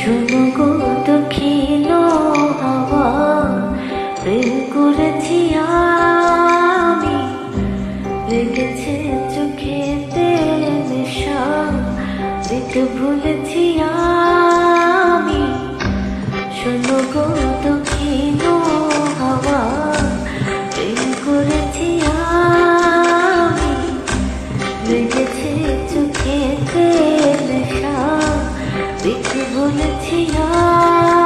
শোনো গো ভুলেছি আমি। শোনো গো দক্ষিণ হাওয়া প্রেম করেছি আমি। লেগেছে চোখেতে নেশা দেখে বলেছি আমি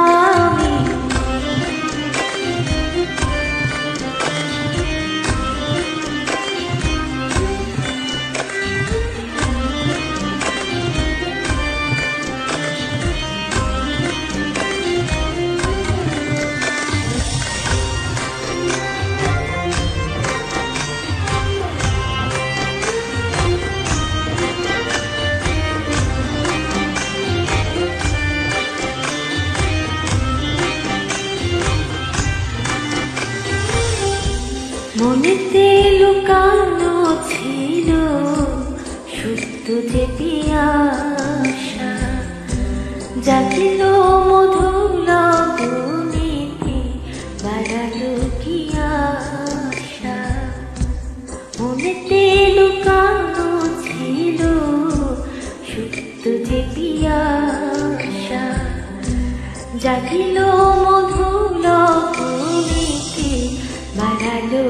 মনেতে লুকানো ছিল সত্য যে পিয়াসা, জাগিল মধু লগনিতে, বাড়ালো কি আশা? মনেতে লুকানো ছিল সত্য যে পিয়াসা, জাগিল মধু লগনিতে, বাড়ালো